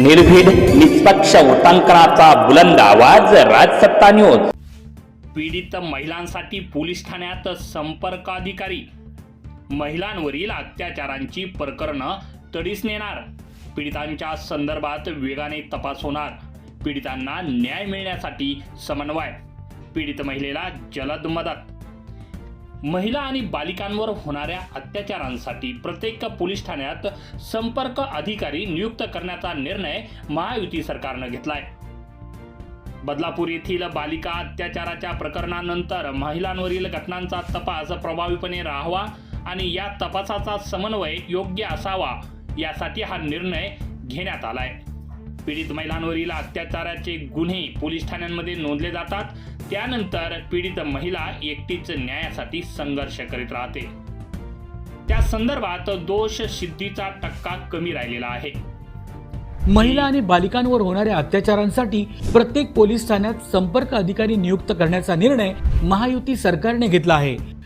निर्भीड निष्पक्ष उटंकनाचा बुलंद आवाज राजसत्ता न्यूज पीडित महिलांसाठी पोलीस ठाण्यात संपर्क अधिकारी. महिलांवरील अत्याचारांची प्रकरणं तडीस नेणार. पीडितांच्या संदर्भात वेगाने तपास होणार. पीडितांना न्याय मिळण्यासाठी समन्वय. पीडित महिलेला जलद मदत. महिला आणि बालिकांवर होणाऱ्या अत्याचारांसाठी प्रत्येक पोलीस ठाण्यात संपर्क अधिकारी नियुक्त करण्याचा निर्णय महायुती सरकारनं घेतलाय. बदलापूर येथील बालिका अत्याचाराच्या प्रकरणानंतर महिलांवरील घटनांचा तपास प्रभावीपणे राहावा आणि या तपासाचा समन्वय योग्य असावा यासाठी हा निर्णय घेण्यात आलाय. पीडित महिलांवरील अत्याचाराचे गुन्हे पोलीस ठाण्यांमध्ये नोंदले जातात. त्यानंतर पीडित महिला एकटीच न्यायासाठी संघर्ष करीत राहते. त्या संदर्भात दोष सिद्धीचा टक्का कमी राहिलेला आहे. महिला आणि बालिकांवर होणाऱ्या अत्याचारांसाठी प्रत्येक पोलीस ठाण्यात संपर्क अधिकारी नियुक्त करण्याचा निर्णय महायुती सरकारने घेतला आहे.